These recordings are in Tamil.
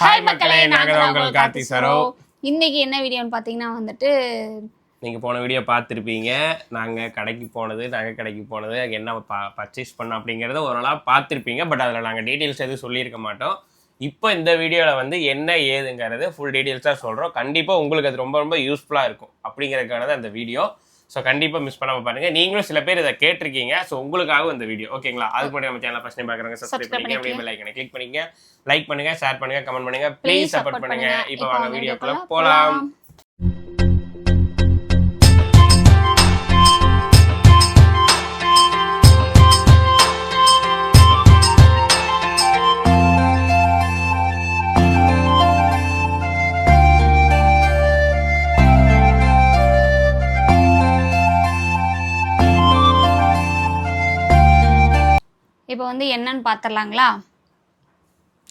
ஹாய் மக்களே நாங்க தான் உங்கள் கார்த்தி சரோ இன்னைக்கு என்ன வீடியோன்னு பார்த்தீங்கன்னா வந்துட்டு நீங்க போன வீடியோ பார்த்துருப்பீங்க. நாங்க கடைக்கு போனது நகை கடைக்கு போனது அங்க என்ன பர்ச்சேஸ் பண்ணோம் அப்படிங்கறத ஓரளவு பார்த்துருப்பீங்க. பட் அதில் நாங்கள் டீட்டெயில்ஸ் எதுவும் சொல்லியிருக்க மாட்டோம். இப்போ இந்த வீடியோவில் வந்து என்ன ஏதுங்கிறது ஃபுல் டீட்டெயில்ஸாக சொல்கிறோம் கண்டிப்பாக உங்களுக்கு அது ரொம்ப ரொம்ப யூஸ்ஃபுல்லாக இருக்கும் அப்படிங்கிறதுக்கான தான் அந்த வீடியோ. ஸோ கண்டிப்பாக மிஸ் பண்ணாம பாருங்க. நீங்களும் சில பேர் இதை கேட்டிருக்கீங்க. ஸோ உங்களுக்காகவும் இந்த வீடியோ ஓகேங்களா அதுக்கு முன்னாடி நம்ம சேனல் ஃபஸ்ட் டைம் பார்க்குறாங்க சப்ஸ்கிரைப் அப்படியே பண்ணிக்கங்க. பெல் ஐக்கனை கிளிக் பண்ணிக்க லைக் பண்ணுங்க ஷேர் பண்ணுங்க கமெண்ட் பண்ணுங்க. ப்ளீஸ் சப்போர்ட் சப்போர்ட் பண்ணுங்க. பண்ணுங்க. இப்போ வாங்க வீடியோக்குள்ள வீடியோக்குள்ள போகலாம் வந்து என்னன்னு பார்த்துடலாங்களா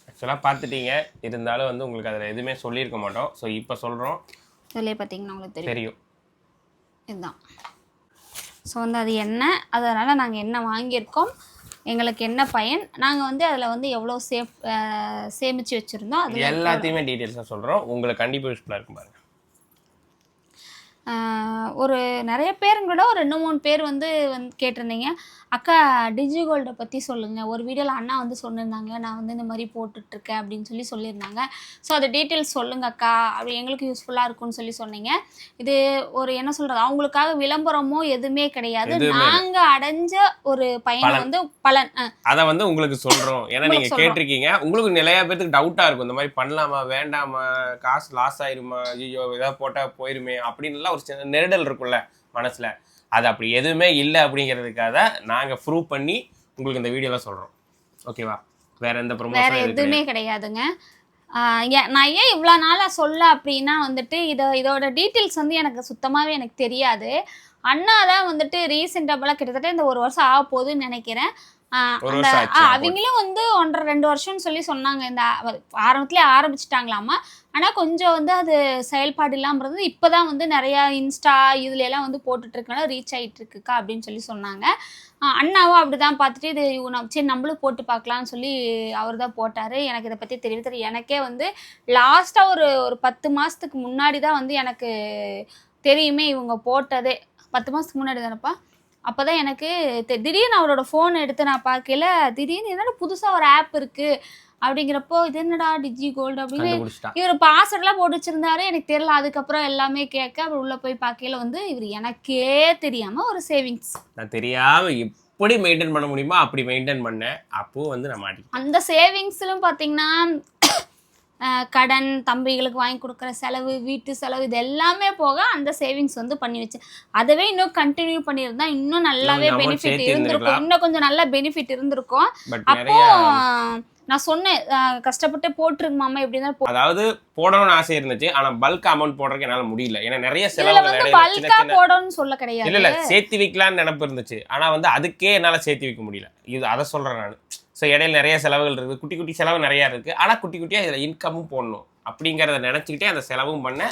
ஆக்சுவலாக பார்த்துட்டீங்க இருந்தாலும் வந்து உங்களுக்கு அதில் எதுவுமே சொல்லியிருக்க மாட்டோம். ஸோ இப்போ சொல்கிறோம் இதுலேயே பார்த்தீங்கன்னா உங்களுக்கு தெரியும். இதுதான். ஸோ வந்து அது என்ன? அதனால் நாங்கள் என்ன வாங்கியிருக்கோம்? எங்களுக்கு என்ன பயன்? நாங்கள் வந்து அதில் வந்து எவ்வளோ சேஃப் சேமித்து வச்சுருந்தோம். அது எல்லாத்தையுமே டீட்டெயில்ஸாக சொல்கிறோம் உங்களுக்கு கண்டிப்பாக யூஸ்ஃபுல்லாக இருக்கும் பாருங்க. ஆஹ் ஒரு நிறைய பேருங்களோட ஒரு ரெண்டு மூணு பேர் வந்து வந்து கேட்டிருந்தீங்க. அக்கா டிஜி கோல்டை பற்றி சொல்லுங்கள் ஒரு வீடியோவில் அண்ணா வந்து சொன்னிருந்தாங்க நான் வந்து இந்த மாதிரி போட்டுட்ருக்கேன் அப்படின்னு சொல்லி சொல்லியிருந்தாங்க ஸோ அது டீட்டெயில்ஸ் சொல்லுங்க அக்கா. அப்படி எங்களுக்கு யூஸ்ஃபுல்லாக இருக்கும்னு சொல்லி சொன்னீங்க. இது ஒரு என்ன சொல்கிறது அவங்களுக்காக விளம்பரமோ எதுவுமே கிடையாது. நாங்கள் அடைஞ்ச ஒரு பயனை. வந்து பலன். அதை வந்து உங்களுக்கு சொல்கிறோம் ஏன்னா நீங்கள். கேட்டிருக்கீங்க. உங்களுக்கு நிறைய பேருக்கு டவுட்டாக இருக்கும். இந்த மாதிரி பண்ணலாமா வேண்டாமா காசு லாஸ் ஆயிருமா ஐயோ ஏதாவது போட்டால் போயிருமே அப்படின்னுலாம் ஒரு நெருடல் இருக்கும்ல மனசில். அது அப்படி எதுவுமே இல்லை அப்படிங்கிறதுக்காக நாங்கள் ப்ரூவ் பண்ணி உங்களுக்கு இந்த வீடியோவில் சொல்கிறோம் ஓகேவா வேற எந்த வேற ப்ரொமோஷன் எதுவுமே கிடையாதுங்க. ஆஹ் நான் ஏன் இவ்வளோ நாளாக சொல்ல அப்படின்னா வந்துட்டு இதை இதோட டீட்டெயில்ஸ் வந்து எனக்கு சுத்தமாகவே எனக்கு தெரியாது. அண்ணா தான் வந்துட்டு ரீசெண்டாக கிட்டத்தட்ட இந்த ஒரு வருஷம் ஆக போகுதுன்னு நினைக்கிறேன். அந்த. அவங்களும் வந்து ஒன்றரை ரெண்டு வருஷம்னு சொல்லி சொன்னாங்க. இந்த ஆரம்பத்திலே ஆரம்பிச்சிட்டாங்களாமா. ஆனால் கொஞ்சம் வந்து அது செயல்பாடு இல்லாமல் இருந்தது இப்போ தான் வந்து நிறையா இன்ஸ்டா இதுல எல்லாம் வந்து போட்டுட்டு இருக்கனால ரீச் ஆயிட்டு இருக்குக்கா அப்படின்னு சொல்லி சொன்னாங்க. அண்ணாவும் அப்படிதான் பார்த்துட்டு இது சரி நம்மளும் போட்டு பார்க்கலாம்னு சொல்லி அவர் தான் போட்டார். எனக்கு இதை பற்றி தெரியவே தெரியும் எனக்கே வந்து லாஸ்ட்டாக ஒரு ஒரு பத்து மாதத்துக்கு முன்னாடி தான் வந்து எனக்கு தெரியுமே இவங்க போட்டதே. பத்து மாதத்துக்கு முன்னாடி தானப்பா அப்போ தான் எனக்கு திடீர்னு அவரோட ஃபோன் எடுத்து நான் பார்க்கல திடீர்னு என்னடா புதுசாக ஒரு ஆப் இருக்குது அப்படிங்கிறப்போ இது என்னடா டிஜி கோல்டு அப்படின்னு இவர் பாஸ்வேர்ட்லாம் போட்டு வச்சிருந்தாரு. எனக்கு தெரியல அதுக்கப்புறம் எல்லாமே கேட்க அப்புறம் உள்ள போய் பார்க்கையில வந்து இவர் எனக்கே தெரியாம ஒரு சேவிங்ஸ் நான் தெரியாம எப்படி மெயின்டைன் பண்ண முடியுமோ? அப்படி மெயின்டைன் பண்ணேன். அப்போ வந்து நான் மாட்டி அந்த சேவிங்ஸ்லும் பார்த்தீங்கன்னா கடன் தம்பிகளுக்கு வாங்கி கொடுக்குற செலவு வீட்டு செலவு இது எல்லாமே போக அந்த சேவிங்ஸ் வந்து பண்ணி வச்சேன் அதவே இன்னும் கண்டினியூ பண்ணியிருந்தா இன்னும் நல்லாவே பெனிஃபிட் இருந்திருக்கும். இன்னும் கொஞ்சம் நல்ல பெனிஃபிட் இருந்திருக்கும். அப்போ நான் சொன்னேன் கஷ்டப்பட்டு போட்டுருங்க மாமா எப்படி இருந்தாலும் அதாவது போடணும்னு ஆசை இருந்துச்சு. ஆனா பல்க் அமௌண்ட் போடுறதுக்கு என்னால முடியல. ஏன்னா நிறைய செலவுகள் வந்து பல்கா போடணும்னு சொல்ல கிடையாது. இல்ல சேர்த்து வைக்கலாம்னு நினைப்பு இருந்துச்சு. ஆனா வந்து அதுக்கே என்னால சேர்த்து வைக்க முடியல. இது அதை சொல்றேன் நான். ஸோ இடையில நிறைய செலவுகள் இருக்குது. குட்டி குட்டி செலவு நிறைய இருக்கு ஆனா குட்டி குட்டியா இதுல இன்கமும் போடணும். அப்படிங்கறத நினைச்சுக்கிட்டே அந்த செலவும் பண்ண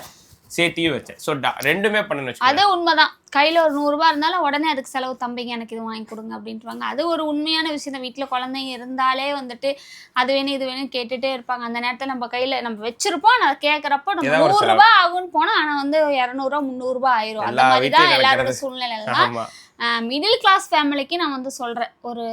சேர்த்தியும் வச்சேன். ஸோ ரெண்டுமே பண்ணணும். அது உண்மைதான். கையில ஒரு நூறு ரூபாய் இருந்தாலும் உடனே அதுக்கு செலவு தம்பிங்க எனக்கு இது வாங்கி கொடுங்க அப்படின்ட்டுவாங்க. அது ஒரு உண்மையான விஷயம். தான் வீட்டுல குழந்தைங்க இருந்தாலே வந்துட்டு அது வேணும் இது வேணும் கேட்டுட்டே இருப்பாங்க. அந்த நேரத்துல நம்ம கையில நம்ம வச்சிருப்போம். நான் கேட்கறப்போ நம்ம ஏதாவது ஒரு நூறு செலவு. ரூபாய் ஆகும்னு போனா ஆனா வந்து இரநூறுவா முந்நூறு ரூபாய் ஆயிரும். அந்த மாதிரி தான் எல்லாரோட. சூழ்நிலை மிடில் கிளாஸ் ஃபேமிலிக்கு நான் வந்து சொல்கிறேன் ஒரு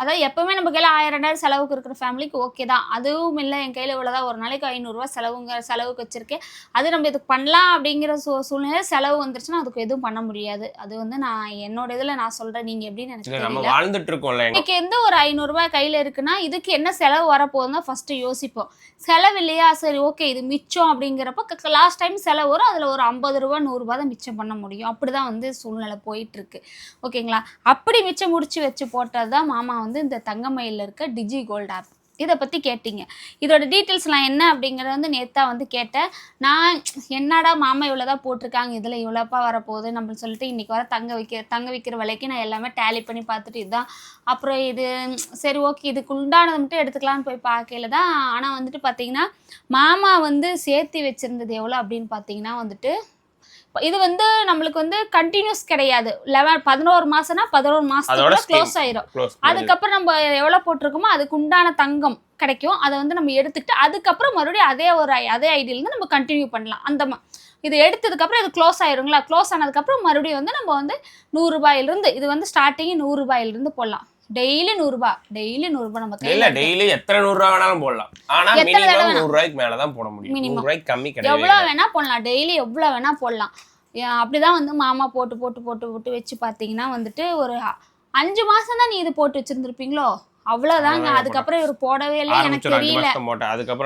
அதாவது எப்பவுமே நம்ம கையில் ஆயிரம் ரெண்டாயிரம் செலவுக்கு இருக்கிற ஃபேமிலிக்கு ஓகே தான். அதுவும் இல்லை என் கையில் இவ்வளோதான் ஒரு நாளைக்கு ஐநூறுரூவா செலவுங்க செலவுக்கு வச்சுருக்கேன். அது நம்ம இதுக்கு பண்ணலாம் அப்படிங்கிற சூ சூழ்நிலை செலவு வந்துருச்சுன்னா அதுக்கு எதுவும் பண்ண முடியாது. அது வந்து நான் என்னோட இதில் நான் சொல்கிறேன் நீங்கள் எப்படின்னு எனக்கு தெரியல வாழ்ந்துட்டு இருக்கோம்ல இன்னைக்கு எந்த ஒரு ஐநூறுரூவா கையில் இருக்குன்னா இதுக்கு என்ன செலவு வரப்போகுதுன்னு தான் ஃபஸ்ட்டு யோசிப்போம். செலவு இல்லையா? சரி ஓகே இது மிச்சம் அப்படிங்கிறப்ப லாஸ்ட் டைம் செலவு வரும். அதில் ஒரு ஐம்பது ரூபா நூறுரூபா தான் மிச்சம் பண்ண முடியும். அப்படி தான் வந்து சூழ்நிலை போயிட்டுருக்கு ஓகேங்களா அப்படி மிச்சம் முடிச்சு வச்சு போட்டது தான் மாமா வந்து இந்த தங்கமயிலில் இருக்க டிஜி கோல்ட் ஆப் இதை பற்றி கேட்டீங்க. இதோட டீட்டெயில்ஸ்லாம் என்ன அப்படிங்கிறத வந்து நேத்தா வந்து கேட்டேன். நான் என்னடா மாமா இவ்வளோதான் போட்டிருக்காங்க. இதில் இவ்வளோப்பா வரப்போகுது. நம்மளுக்கு சொல்லிட்டு இன்றைக்கி வர தங்க வைக்க தங்க வைக்கிற விலைக்கு நான் எல்லாமே டேலி பண்ணி பார்த்துட்டு இதுதான். அப்புறம் இது சரி ஓகே இதுக்கு உண்டானது மட்டும் எடுத்துக்கலான்னு போய் பார்க்கல தான். ஆனால் வந்துட்டு பார்த்தீங்கன்னா மாமா வந்து சேர்த்து வச்சுருந்தது எவ்வளோ அப்படின்னு பார்த்தீங்கன்னா வந்துட்டு இது வந்து நம்மளுக்கு வந்து கண்டினியூஸ் கிடையாது. லெவன் பதினோரு மாசம்னா பதினோரு மாசத்துக்குள்ள. க்ளோஸ் ஆயிரும். அதுக்கப்புறம் நம்ம எவ்வளவு போட்டிருக்கோமோ அதுக்கு உண்டான தங்கம் கிடைக்கும். அதை வந்து நம்ம எடுத்துக்கிட்டு அதுக்கப்புறம் மறுபடியும் அதே ஒரு அதே ஐடியிலேருந்து நம்ம கண்டினியூ பண்ணலாம். அந்த இது எடுத்ததுக்கப்புறம் இது க்ளோஸ் ஆயிருங்களா? க்ளோஸ் ஆனதுக்கப்புறம் மறுபடியும் வந்து நம்ம வந்து நூறுரூபாயிலிருந்து இது வந்து ஸ்டார்டிங் நூறுரூபாயிலிருந்து போடலாம். டெய்லி நூறுரூபா டெய்லி நூறுரூபா நம்ம இல்ல கையில் டெய்லி எத்தனை நூறு ரூபா வேணாலும் போடலாம். ஆனா எத்தனை தடவை மினிமம் வேணா- நூறு ரூபாய்க்கு மேலதான் போட முடியும். Minimum. நூறு ரூபாய்க்கு கம்மி கிடையாது. எவ்வளோ வேணா போடலாம். டெய்லி எவ்வளோ வேணா போடலாம். ஏன் அப்படிதான் வந்து மாமா போட்டு போட்டு போட்டு போட்டு வச்சு பார்த்தீங்கன்னா வந்துட்டு ஒரு அ- அஞ்சு மாசம் தான் நீ இது போட்டு வச்சிருந்திருப்பீங்களோ? அவ்வளவுதான் அதுக்கப்புறம் இவர் போடவே இல்லை. எனக்கு தெரியல.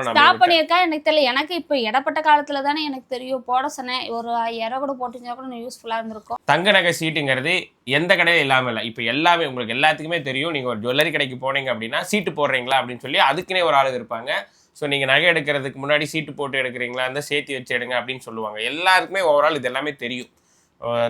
ஸ்டாப் பண்ணியிருக்கா? எனக்கு தெரியல. எனக்கு இப்போ இடப்பட்ட காலத்துல தானே எனக்கு தெரியும். போட சொன்னேன். ஒரு ஐயாயிரம் கூட போட்டுருந்தா கூட யூஸ்ஃபுல்லாக இருந்திருக்கும். தங்க நகை சீட்டுங்கிறது எந்த கடையில இல்லாம இல்லை. இப்போ எல்லாமே உங்களுக்கு எல்லாத்துக்குமே தெரியும். நீங்க ஒரு ஜுவல்லரி கடைக்கு போனீங்க அப்படின்னா சீட்டு போடுறீங்களா அப்படின்னு சொல்லி அதுக்குன்னே ஒரு ஆளுங்க இருப்பாங்க. ஸோ நீங்க நகை எடுக்கிறதுக்கு முன்னாடி சீட்டு போட்டு எடுக்கிறீங்களா? அந்த சேர்த்து வச்சு எடுங்க அப்படின்னு சொல்லுவாங்க. எல்லாருக்குமே ஓவரால் இது எல்லாமே தெரியும்.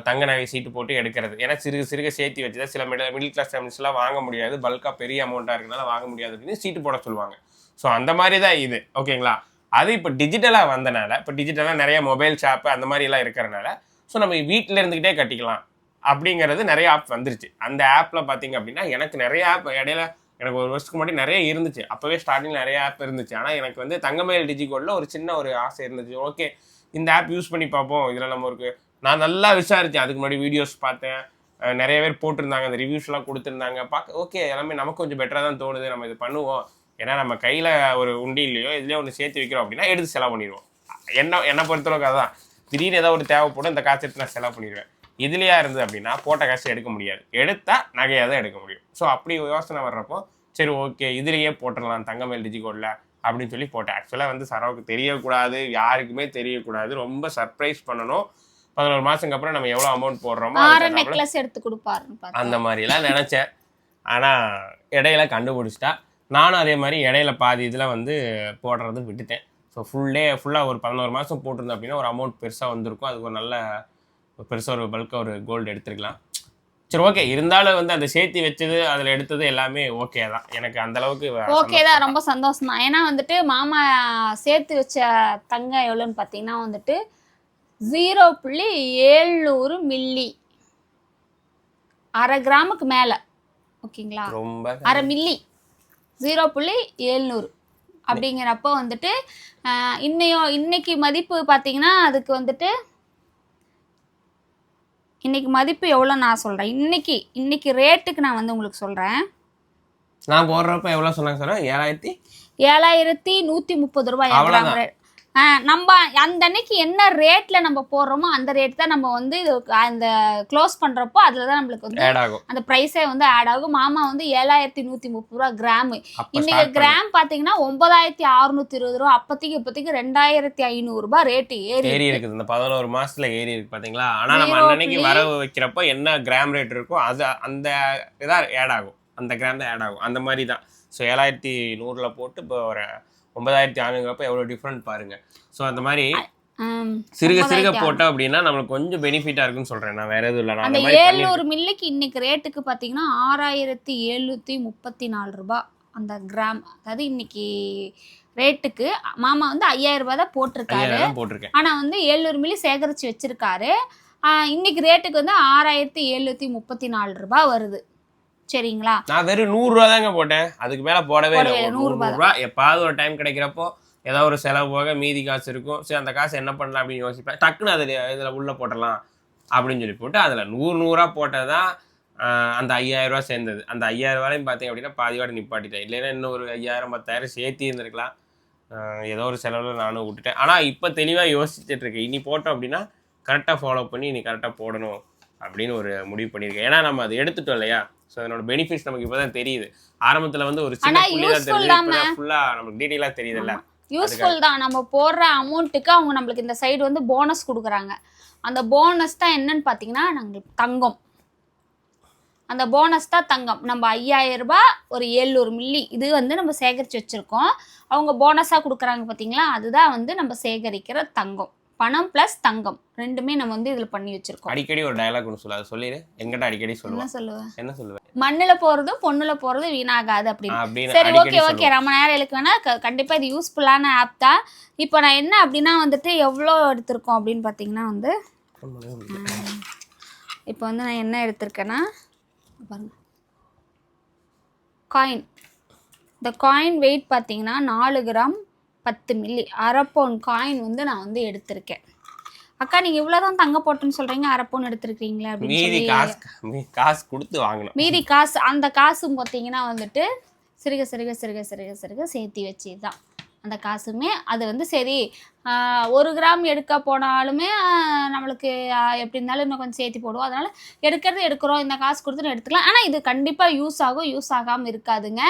தங்க நகை சீட்டு போட்டு எடுக்கிறது. ஏன்னா சிறுக சிறுக சேர்த்து வச்சு தான் சில மிடில் மிடில் கிளாஸ் ஃபேமிலிஸ்லாம் வாங்க முடியாது. பல்காக பெரிய அமௌண்ட்டாக இருக்கனால வாங்க முடியாது அப்படின்னு சீட்டு போட சொல்லுவாங்க. ஸோ அந்த மாதிரி தான் இது ஓகேங்களா அது இப்போ டிஜிட்டலாக வந்தனால இப்போ டிஜிட்டலாக நிறைய மொபைல் ஷாப்பு அந்த மாதிரிலாம் இருக்கிறனால ஸோ நம்ம வீட்டில் இருந்துக்கிட்டே கட்டிக்கலாம் அப்படிங்கிறது நிறைய ஆப் வந்துருச்சு. அந்த ஆப்பில் பார்த்தீங்க அப்படின்னா எனக்கு நிறைய ஆப் இடையில எனக்கு ஒரு வருஷத்துக்கு முன்னாடி நிறைய இருந்துச்சு. அப்போவே ஸ்டார்டிங் நிறைய ஆப் இருந்துச்சு. ஆனால் எனக்கு வந்து தங்கமயில் டிஜிகோடில் ஒரு சின்ன ஒரு ஆசை இருந்துச்சு. ஓகே இந்த ஆப் யூஸ் பண்ணி பார்ப்போம். இதில் நம்ம ஒரு நான் நல்லா விசாரித்தேன். அதுக்கு முன்னாடி வீடியோஸ் பார்த்தேன். நிறைய பேர் போட்டிருந்தாங்க. அந்த ரிவ்யூஸ்லாம் கொடுத்துருந்தாங்க. பார்க்க ஓகே எல்லாமே நமக்கு கொஞ்சம் பெட்டராக தான் தோணுது. நம்ம இது பண்ணுவோம். ஏன்னா நம்ம கையில் ஒரு உண்டியிலையோ இதுலேயோ ஒன்று சேர்த்து வைக்கிறோம் அப்படின்னா எடுத்து செலவு பண்ணிடுவோம். என்ன என்னை பொறுத்தளவுக்கு அதான். திடீர்னு ஏதாவது ஒரு தேவைப்படும் இந்த காசு எடுத்து நான் செலவு பண்ணிடுவேன். இதுலையா இருந்தது அப்படின்னா போட்ட காசு எடுக்க முடியாது. எடுத்தால் நகையாக தான் எடுக்க முடியும். ஸோ அப்படி யோசனை வர்றப்போ சரி ஓகே இதுலேயே போட்டுடலாம். தங்கமேல் டிஜிகோடில் அப்படின்னு சொல்லி போட்டேன். ஆக்சுவலாக வந்து சரவுக்கு தெரியக்கூடாது. யாருக்குமே தெரியக்கூடாது. ரொம்ப சர்ப்ரைஸ் பண்ணணும். பதினோரு மாதத்துக்கு அப்புறம் நம்ம எவ்வளோ அமௌண்ட் போடுறோமோ ஆறு நெக்லஸ் எடுத்து பார்த்தா அந்த மாதிரிலாம் நினச்சேன். ஆனால் இடையில கண்டுபிடிச்சிட்டா. நானும் அதே மாதிரி இடையில பாதி இதில் வந்து போடுறது விட்டுட்டேன். ஸோ ஃபுல் டே ஃபுல்லாக ஒரு பதினோரு மாதம் போட்டிருந்தோம் அப்படின்னா ஒரு அமௌண்ட் பெருசாக வந்திருக்கும். அதுக்கு ஒரு நல்ல பெருசாக ஒரு பல்காக ஒரு கோல்டு எடுத்துருக்கலாம். சரி ஓகே இருந்தாலும் வந்து அந்த சேர்த்து வச்சது அதில் எடுத்தது எல்லாமே ஓகே தான். எனக்கு அந்த அளவுக்கு ஓகே தான். ரொம்ப சந்தோஷம் தான். ஏன்னா வந்துட்டு மாமா சேர்த்து வச்ச தங்கம் எவ்வளோன்னு பார்த்தீங்கன்னா வந்துட்டு ஜீரோ புள்ளி ஏழ்நூறு மில்லி. அரை கிராமுக்கு மேலே. ஓகேங்களா? ரொம்ப அரை மில்லி. ஜீரோ புள்ளி ஏழ்நூறு. அப்படிங்கிறப்போ வந்துட்டு இன்னையோ இன்னைக்கு மதிப்பு பார்த்தீங்கன்னா அதுக்கு வந்துட்டு இன்னைக்கு மதிப்பு எவ்வளோ நான் சொல்கிறேன் இன்னைக்கு இன்னைக்கு ரேட்டுக்கு நான் வந்து உங்களுக்கு சொல்கிறேன் நான் போடுறப்ப எவ்வளோ சொன்னாங்க சார் ஏழாயிரத்தி ஏழாயிரத்தி நூற்றி முப்பது ரூபாய். நம்ம அந்த அன்னைக்கு என்ன ரேட்ல நம்ம போடுறோமோ அந்த ரேட் தான் நம்ம வந்து அந்த க்ளோஸ் பண்றப்போ அதுல தான் நம்மளுக்கு வந்து அந்த ப்ரைஸே வந்து ஆட் ஆகும். மாமா வந்து ஏழாயிரத்தி நூத்தி முப்பது ரூபா கிராம் அப்போ இன்னைக்கு கிராம் பாத்தீங்கன்னா ஒன்பதாயிரத்தி அறுநூத்தி இருபது ரூபா அப்போதைக்கு இப்போதைக்கு ரெண்டாயிரத்தி ஐநூறு ரூபாய் ரேட்டு ஏறி ஏறி இருக்குது. இந்த பதினோரு மாசத்துல ஏறி இருக்கு பாத்தீங்களா? ஆனா நம்ம புள்ளி- வரவு வைக்கிறப்போ என்ன கிராம் ரேட் இருக்கோ அது அந்த இதா ஆட் ஆகும். அந்த கிராம் தான் ஆட் ஆகும். அந்த மாதிரி தான். ஸோ ஏழாயிரத்தி நூறுல போட்டு இப்போ ஒரு ஒன்பதாயிரத்தி ஆணுங்கிறப்ப எவ்வளோ டிஃப்ரெண்ட் பாருங்க. ஸோ அந்த மாதிரி சிறுக சிறுக போட்டோம் அப்படின்னா நம்மளுக்கு கொஞ்சம் பெனிஃபிட்டா இருக்குன்னு சொல்றேன். நான் வேற எதுவும் இல்லை. அந்த ஏழ்நூறு மில்லிக்கு இன்னைக்கு ரேட்டுக்கு பார்த்தீங்கன்னா ஆறாயிரத்தி எழுநூற்றி முப்பத்தி நாலு ரூபாய் அந்த கிராம் அதாவது இன்னைக்கு ரேட்டுக்கு மாமா வந்து ஐயாயிரம் ரூபாய் தான் போட்டிருக்காரு. ஆனால் வந்து ஏழ்நூறு மில்லி சேகரித்து வச்சிருக்காரு. இன்னைக்கு ரேட்டுக்கு வந்து ஆறாயிரத்தி எழுநூற்றி முப்பத்தி நாலு ரூபாய் வருது. சரிங்களா? நான் வெறும் நூறுரூவா தாங்க போட்டேன். அதுக்கு மேலே போடவே இல்லை. நூறு ரூபா நூறுரூவா எப்பாவது ஒரு டைம் கிடைக்கிறப்போ ஏதோ ஒரு செலவு போக மீதி காசு இருக்கும். சரி அந்த காசு என்ன பண்ணலாம் அப்படின்னு யோசிப்பேன். டக்குன்னு அதில் இதில் உள்ளே போட்டலாம் அப்படின்னு சொல்லி போட்டு அதில் நூறு நூறாக போட்டது தான் அந்த ஐயாயிரம் ரூபாய் சேர்ந்தது. அந்த ஐயாயிரம் ரூபாயும் பார்த்தீங்க அப்படின்னா பாதியோட நிப்பாட்டிட்டேன். இல்லைன்னா இன்னும் ஒரு ஐயாயிரம் பத்தாயிரம் சேர்த்து இருந்திருக்கலாம். ஏதோ ஒரு செலவில் நானும் விட்டுட்டேன். ஆனால் இப்போ தெளிவாக யோசிச்சுட்டு இருக்கேன். இனி போட்டோம் அப்படின்னா கரெக்டாக ஃபாலோ பண்ணி இனி கரெக்டாக போடணும் அப்படின்னு ஒரு முடிவு பண்ணியிருக்கேன். ஏன்னா நம்ம அதை எடுத்துட்டோம் இல்லையா? ஸோ அதனோட பெனிஃபிட்ஸ் நமக்கு இப்போ தான் தெரியுது. ஆரம்பத்தில் வந்து ஒரு சின்ன. ஃபுல்லாக நமக்கு டீட்டெயிலாக தெரியுதுல்ல. யூஸ்ஃபுல் தான். நம்ம போடுற அமௌண்ட்டுக்கு அவங்க நம்மளுக்கு இந்த சைடு வந்து போனஸ் கொடுக்குறாங்க. அந்த போனஸ் தான் என்னன்னு பார்த்தீங்கன்னா நாங்கள் தங்கம். அந்த போனஸ் தான் தங்கம். நம்ம ஐயாயிரம் ரூபாய் ஒரு ஏழ்நூறு மில்லி இது வந்து நம்ம சேகரித்து வச்சுருக்கோம். அவங்க போனஸாக கொடுக்குறாங்க பார்த்தீங்களா அதுதான் வந்து நம்ம சேகரிக்கிற தங்கம். பணம் ப்ளஸ் தங்கம். ரெண்டுமே நம்ம வந்து இதில் பண்ணி வச்சுருக்கோம். அடிக்கடி ஒரு டயலாக் ஒன்று சொல்லு. அதை சொல்லிடு எங்கிட்ட அடிக்கடி என்ன சொல்லுவேன் சொல்லுவேன் என்ன சொல்லுவேன் மண்ணில் போகிறதும் பொண்ணில் போகிறதும் வீணாகாது அப்படின்னு. சரி ஓகே ஓகே சொல்லுவேன் ரொம்ப நேரம் இழுக்க வேணா க- கண்டிப்பா இது யூஸ்ஃபுல்லான ஆப் தான். இப்போ நான் என்ன அப்படின்னா வந்துட்டு எவ்வளோ எடுத்திருக்கோம் அப்படின்னு பார்த்தீங்கன்னா வந்து இப்போ வந்து நான் என்ன எடுத்திருக்கேன்னா பாருங்க. காயின் இந்த காயின் வெயிட் பார்த்தீங்கன்னா நாலு கிராம் பத்து மில்லி அரை பவுன் காயின் வந்து நான் வந்து எடுத்திருக்கேன். அக்கா நீங்கள் இவ்வளோதான் தங்க போட்டுன்னு சொல்கிறீங்க அரை பவுன் எடுத்திருக்கீங்களா அப்படின்னு மீதி சொல்லி. காசு கொடுத்து வாங்கணும். மீதி காசு அந்த காசும் பார்த்தீங்கன்னா வந்துட்டு சிறுக சிறுக சிறுக சிறுக சிறுக சேர்த்தி வச்சு தான் அந்த காசுமே அது வந்து சரி ஒரு கிராம் எடுக்க போனாலுமே நம்மளுக்கு எப்படி இருந்தாலும் இன்னும் கொஞ்சம் சேர்த்து போடுவோம். அதனால் எடுக்கிறது எடுக்கிறோம். இந்த காசு கொடுத்துன்னு எடுத்துக்கலாம். ஆனால் இது கண்டிப்பாக யூஸ் ஆகும் யூஸ் ஆகாமல் இருக்காதுங்க.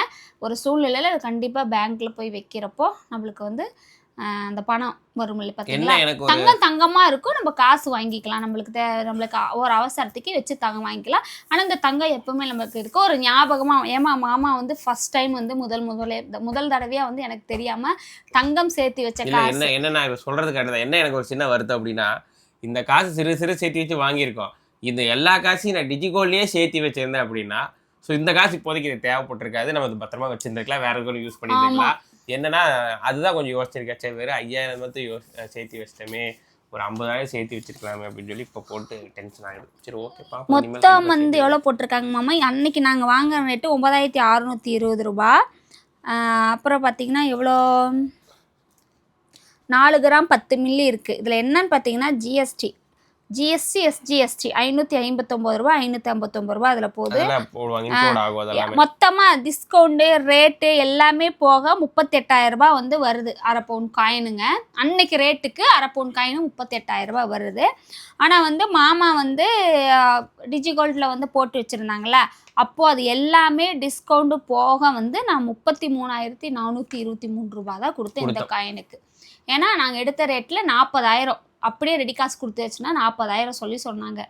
ஒரு சூழ்நிலையில் அது கண்டிப்பாக பேங்க்கில் போய் வைக்கிறப்போ நம்மளுக்கு வந்து அந்த பணம் வரும் பார்த்தீங்களா தங்கம் தங்கமா இருக்கும். நம்ம காசு வாங்கிக்கலாம். நம்மளுக்கு தே நம்மளுக்கு ஒரு அவசரத்துக்கு வச்சு தங்கம் வாங்கிக்கலாம். ஆனா இந்த தங்கம் எப்பவுமே நமக்கு இருக்கும் ஒரு ஞாபகமா ஏமா மாமா வந்து ஃபர்ஸ்ட் டைம் வந்து முதல் முதலே முதல் தடவையா வந்து எனக்கு தெரியாம தங்கம் சேர்த்து வச்ச காசு. என்ன என்ன நான் கரெக்ட் என்ன எனக்கு ஒரு சின்ன வருத்தம் அப்படின்னா இந்த காசு சிறு சிறு சேர்த்து வச்சு வாங்கியிருக்கோம். இந்த எல்லா காசையும் நான் டிஜிகோல்லையே சேர்த்து வச்சிருந்தேன் அப்படின்னா ஸோ இந்த காசு இப்போதைக்கு இது தேவைப்பட்டிருக்காது. நம்ம பத்திரமா வச்சிருந்துருக்கலாம். வேற எதுவும் யூஸ் பண்ணிருக்கலாம் என்னன்னா அதுதான் கொஞ்சம் யோசிச்சிருக்கேன். சரி வெறும் ஐயாயிரம் மட்டும் யோ சேர்த்து வச்சிட்டோமே ஒரு ஐம்பதாயிரம் சேர்த்து வச்சிருக்கலாமே அப்படின்னு சொல்லி இப்போ போட்டு டென்ஷன் ஆகிடும் சரி ஓகே மொத்தம் வந்து எவ்வளோ போட்டிருக்காங்க மாமா? அன்னைக்கு நாங்கள் வாங்குற ரேட்டு ஒன்பதாயிரத்தி அறுநூற்றி இருபது ரூபா. அப்புறம் பார்த்தீங்கன்னா எவ்வளோ? நாலு கிராம் பத்து மில்லி இருக்குது இதில் என்னன்னு பார்த்தீங்கன்னா ஜிஎஸ்டி ஜிஎஸ்டி எஸ்ஜிஎஸ்டி ஐநூற்றி ஐம்பத்தொம்பது ரூபா ஐநூற்றி ஐம்பத்தொம்பது ரூபா அதில் போகுது. மொத்தமாக டிஸ்கவுண்ட்டு ரேட்டு எல்லாமே போக முப்பத்தெட்டாயிரம் ரூபாய் வந்து வருது அரை பவுன் காயினுங்க அன்னைக்கு ரேட்டுக்கு அரை பவுன் காயினு முப்பத்தெட்டாயிரம் ரூபாய் வருது. ஆனால் வந்து மாமா வந்து டிஜிகோல்டில் வந்து போட்டு வச்சுருந்தாங்களே அப்போது அது எல்லாமே டிஸ்கவுண்ட்டு போக வந்து நான் முப்பத்தி மூணாயிரத்தி நானூற்றி இருபத்தி மூணு ரூபா தான் கொடுத்தேன் இந்த. காயினுக்கு ஏன்னா நாங்கள் எடுத்த ரேட்டில் நாற்பதாயிரம் அப்படியே ரெடி காசு கொடுத்து வச்சுன்னா நாற்பதாயிரம் சொல்லி சொன்னாங்க.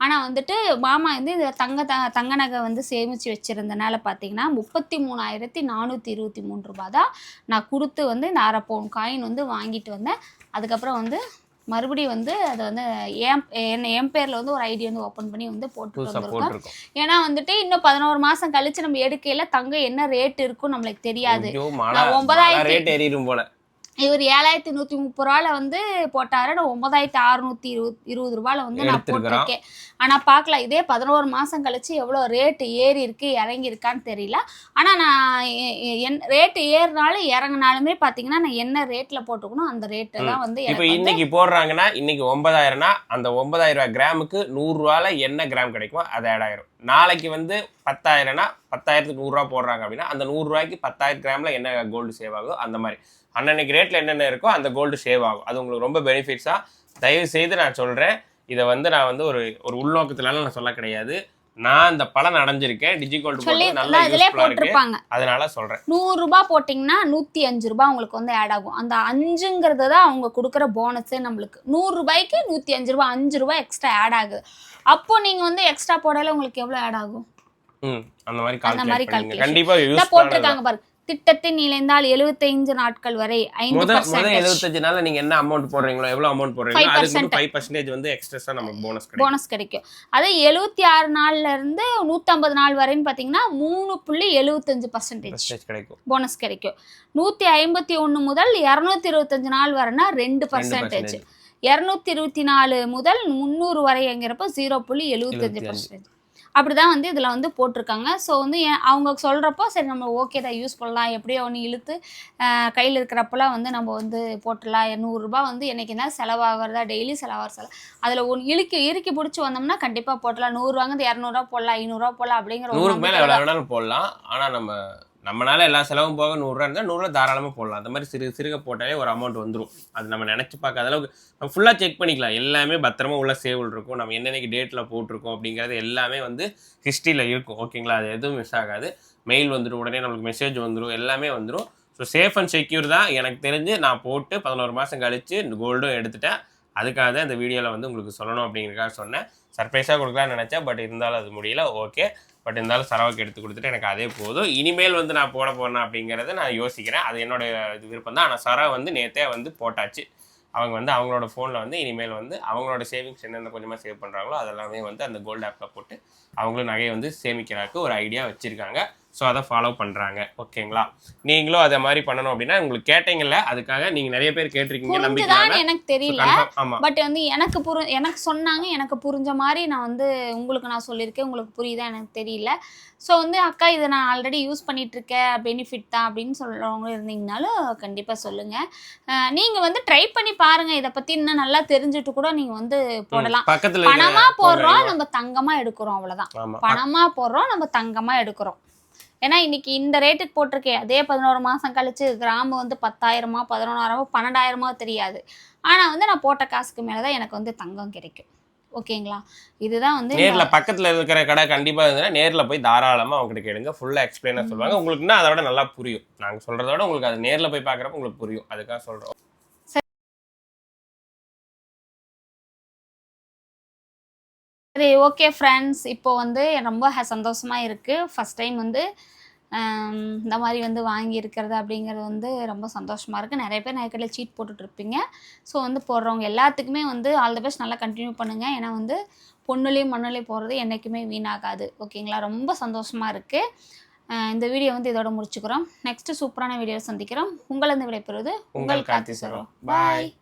ஆனால் வந்துட்டு மாமா வந்து இந்த தங்க த தங்க நகை வந்து சேமித்து வச்சுருந்தனால பார்த்தீங்கன்னா முப்பத்தி மூணாயிரத்தி நானூற்றி இருபத்தி மூணு ரூபா தான் நான் கொடுத்து வந்து இந்த அரை பவுன் காயின் வந்து வாங்கிட்டு வந்தேன். அதுக்கப்புறம் வந்து மறுபடியும் வந்து அதை வந்து என் என்ன என் பேரில் வந்து ஒரு ஐடி வந்து ஓப்பன் பண்ணி வந்து போட்டு வந்திருக்கோம். ஏன்னா வந்துட்டு இன்னும் பதினோரு மாதம் கழிச்சு நம்ம எடுக்கையில தங்கம் என்ன ரேட் இருக்கும் நம்மளுக்கு தெரியாது. ஒன்பதாயிரத்தி- ரேட் ஏறிடும் போல. இவர் ஏழாயிரத்தி நூற்றி முப்பது ரூபால வந்து போட்டாரு. நான் ஒன்பதாயிரத்தி அறுநூத்தி இருபது இருபது ரூபால வந்து நான். போட்டிருக்கேன். ஆனால் பார்க்கலாம். இதே பதினோரு மாதம் கழிச்சு எவ்வளோ ரேட்டு ஏறி இருக்கு இறங்கி இருக்கான்னு தெரியல. ஆனால் நான் என் ரேட்டு ஏறினாலும் இறங்கினாலுமே பார்த்தீங்கன்னா நான் என்ன ரேட்டில் போட்டுக்கணும் அந்த ரேட்டு தான் வந்து இப்போ இன்னைக்கு போடுறாங்கன்னா இன்னைக்கு ஒன்பதாயிரம்னா அந்த ஒன்பதாயிரம் ரூபாய் கிராமுக்கு நூறு ரூபால என்ன கிராம் கிடைக்குமோ அது ஆட் ஆயிரும். நாளைக்கு வந்து பத்தாயிரம்னா பத்தாயிரத்துக்கு நூறுரூவா போடுறாங்க அப்படின்னா அந்த நூறு ரூபாய்க்கு பத்தாயிரம் கிராம்ல என்ன கோல்டு சேவ் ஆகும் அந்த மாதிரி. அன்னன்னைக்கு ரேட்ல என்னென்ன இருக்கோ அந்த கோல்டு சேவ் ஆகும். அது உங்களுக்கு ரொம்ப பெனிஃபிட்ஸா தயவு செய்து நான் சொல்றேன். இதை வந்து நான் வந்து ஒரு ஒரு உள்நோக்கத்தினால நான் சொல்ல கிடையாது. நான் அந்த பலன் அடைஞ்சிருக்கேன். டிஜிகோல்டு சொல்லி போட்டு நல்லா இதிலே யூஸ்ஃபுல்லா இருக்கு. போட்டிருப்பாங்க. அதனால சொல்றேன். நூறுரூபா போட்டிங்கன்னா நூற்றி அஞ்சு ரூபாய் உங்களுக்கு வந்து ஆட் ஆகும். அந்த அஞ்சுங்கிறது தான் அவங்க கொடுக்குற போனஸே நம்மளுக்கு. நூறுரூபாய்க்கு நூற்றி அஞ்சு ரூபாய் அஞ்சு ரூபாய் எக்ஸ்ட்ரா ஆட் ஆகுது. அப்போ நீங்கள் வந்து எக்ஸ்ட்ரா போடையில உங்களுக்கு எவ்வளோ ஆட் ஆகும்? அந்த மாதிரி அந்த மாதிரி. கண்டிப்பா போட்டிருக்காங்க பாருங்க. திட்டத்தின் இணைந்தால் எழுபத்தைந்து நாட்கள் வரை ஐந்து எழுபத்தஞ்சு நாள்ல நீங்க என்ன அமௌண்ட் போடுறீங்களோ எவ்வளவு அமௌண்ட் போடுறீங்களோ 5% அதுக்கு வந்து ஃபைவ் பர்சன்டேஜ் வந்து எக்ஸ்ட்ரா நமக்கு போனஸ் கிடைக்கும். போனஸ் கிடைக்கும். அதே எழுபத்தி ஆறு நாள்ல இருந்து நூற்றம்பது நாள் வரைன்னு பார்த்தீங்கன்னா மூணு புள்ளி எழுபத்தஞ்சு பர்சன்டேஜ் கிடைக்கும். போனஸ் கிடைக்கும். நூற்றி ஐம்பத்தி ஒன்று முதல் இரநூத்தி இருபத்தஞ்சு நாள் வரனா ரெண்டு பர்சன்டேஜ் இரநூத்தி இருபத்தி நாலு முதல் முந்நூறு வரைங்கிறப்போ ஜீரோ புள்ளி எழுபத்தஞ்சு 75. பர்சன்டேஜ் அப்படி தான் வந்து இதில் வந்து போட்டிருக்காங்க. ஸோ வந்து அவங்க சொல்கிறப்போ சரி நம்ம ஓகே தான் யூஸ் பண்ணலாம். எப்படியோ ஒன்று இழுத்து கையில் இருக்கிறப்பெல்லாம் வந்து நம்ம வந்து போட்டுடலாம். நூறுரூபா வந்து என்னைக்கு தான் செலவாகிறதா டெய்லி செலவாகிற செலவு. அதில் ஒன்று இழுக்கி இறுக்கி பிடிச்சி வந்தோம்னா கண்டிப்பாக போட்டலாம் நூறுரூவாங்க இரநூறுவா போடலாம் ஐநூறுரூவா போடலாம் அப்படிங்கிற ஒரு மேல போடலாம். ஆனா நம்ம நம்மளால எல்லா செலவும் போக நூறுரூவா இருந்தால் நூறுரூவா தாராளமாக போடலாம். அந்த மாதிரி சிறு சிறுக போட்டாலே ஒரு அமௌண்ட் வந்துடும் அது நம்ம நினச்சி பார்க்காத அளவுக்கு நம்ம ஃபுல்லாக செக் பண்ணிக்கலாம். எல்லாமே பத்திரமா உள்ள சேவல் இருக்கும். நம்ம என்னென்னைக்கு டேட்டில் போட்டிருக்கோம் அப்படிங்கிறது எல்லாமே வந்து ஹிஸ்ட்ரியில் இருக்கும். ஓகேங்களா அது எதுவும் மிஸ் ஆகாது. மெயில் வந்துடும் உடனே நம்மளுக்கு மெசேஜ் வந்துடும் எல்லாமே வந்துடும் ஸோ சேஃப் அண்ட் செக்யூர் தான். எனக்கு தெரிஞ்சு நான் போட்டு பதினோரு மாதம் கழித்து இந்த கோல்டும் எடுத்துட்டேன். அதுக்காக தான் இந்த வீடியோவில் வந்து உங்களுக்கு சொல்லணும் அப்படிங்கிறதுக்காக சொன்னேன். சர்ப்ரைஸாக கொடுக்கலாம்னு நினச்சேன். பட் இருந்தாலும் அது முடியல. ஓகே பட் இருந்தாலும் சரவாக்கு எடுத்து கொடுத்துட்டு எனக்கு அதே போதும். இனிமேல் வந்து நான் போட போறேன் அப்படிங்கிறத நான் யோசிக்கிறேன். அது என்னோட இது விருப்பம் தான் ஆனால் சரா வந்து நேத்தே வந்து போட்டாச்சு. அவங்க வந்து அவங்களோட ஃபோனில் வந்து இனிமேல் வந்து அவங்களோட சேவிங்ஸ் என்னென்ன கொஞ்சமாக சேவ் பண்ணுறாங்களோ அதெல்லாமே வந்து அந்த கோல்டு ஆப்பில் போட்டு அவங்களும் நகையை வந்து சேமிக்கிறதுக்கு ஒரு ஐடியா வச்சுருக்காங்க. ஸோ அதை ஃபாலோ பண்ணுறாங்க ஓகேங்களா நீங்களும் அதை மாதிரி பண்ணணும் அப்படின்னா உங்களுக்கு கேட்டீங்கல்ல அதுக்காக நீங்கள் நிறைய பேர் கேட்டிருக்கீங்க நம்பிக்கை எனக்கு தெரியல. பட் வந்து எனக்கு புரி எனக்கு சொன்னாங்க எனக்கு புரிஞ்ச மாதிரி நான் வந்து உங்களுக்கு நான் சொல்லியிருக்கேன் உங்களுக்கு புரியுதா எனக்கு தெரியல. ஸோ வந்து அக்கா இதை நான் ஆல்ரெடி யூஸ் பண்ணிட்டு இருக்கேன் பெனிஃபிட் தான் அப்படின்னு சொல்கிறவங்க இருந்தீங்கனாலும் கண்டிப்பாக சொல்லுங்கள் நீங்கள் வந்து ட்ரை பண்ணி பாருங்கள் இதை பற்றி இன்னும் நல்லா தெரிஞ்சுட்டு கூட நீங்கள் வந்து போடலாம். பக்கத்தில் பணமா போடுறோம் நம்ம தங்கமா எடுக்கிறோம் அவ்வளவுதான். ஆமாம் பணமா போடுறோம் நம்ம தங்கமா எடுக்கிறோம். ஏன்னா இன்னைக்கு இந்த ரேட்டுக்கு போட்டிருக்கேன் அதே பதினோரு மாசம் கழிச்சு கிராம் வந்து பத்தாயிரமா பதினொன்றாயிரமா பன்னெண்டாயிரமா தெரியாது. ஆனா வந்து நான் போட்ட காசுக்கு மேலதான் எனக்கு வந்து தங்கம் கிடைக்கும். ஓகேங்களா? இதுதான் வந்து நேர்ல பக்கத்துல இருக்கிற கடை கண்டிப்பா இருந்ததுன்னா நேர்ல போய் தாராளமா அவங்ககிட்ட கேளுங்க. ஃபுல்லா எக்ஸ்பிளைனா சொல்லுவாங்க. உங்களுக்கு இன்னும் அதை விட நல்லா புரியும். நாங்க சொல்றத விட உங்களுக்கு அது நேர்ல போய் பாக்குறப்ப உங்களுக்கு புரியும். அதுக்காக சொல்றோம். சரி ஓகே ஃப்ரெண்ட்ஸ் இப்போ வந்து ரொம்ப ஹ- சந்தோஷமா இருக்கு. ஃபர்ஸ்ட் டைம் வந்து இந்த மாதிரி வந்து வாங்கி இருக்கிறது அப்படிங்கிறது வந்து ரொம்ப சந்தோஷமா இருக்கு. நிறைய பேர் நிறைய சீட் போட்டுட்டு இருப்பீங்க. ஸோ வந்து போடுறவங்க எல்லாத்துக்குமே வந்து ஆல் த பெஸ்ட் நல்லா கண்டினியூ பண்ணுங்க. ஏன்னா வந்து பொண்ணுலேயும் மண்ணுலேயும் போகிறது என்றைக்குமே வீணாகாது. ஓகேங்களா ரொம்ப சந்தோஷமா இருக்கு. அஹ் இந்த வீடியோ வந்து இதோட முடிச்சுக்கிறோம். நெக்ஸ்ட் சூப்பரான வீடியோ சந்திக்கிறோம். உங்களை இந்த விடைபெறுவது உங்கள் கார்த்தி சரோ. பாய்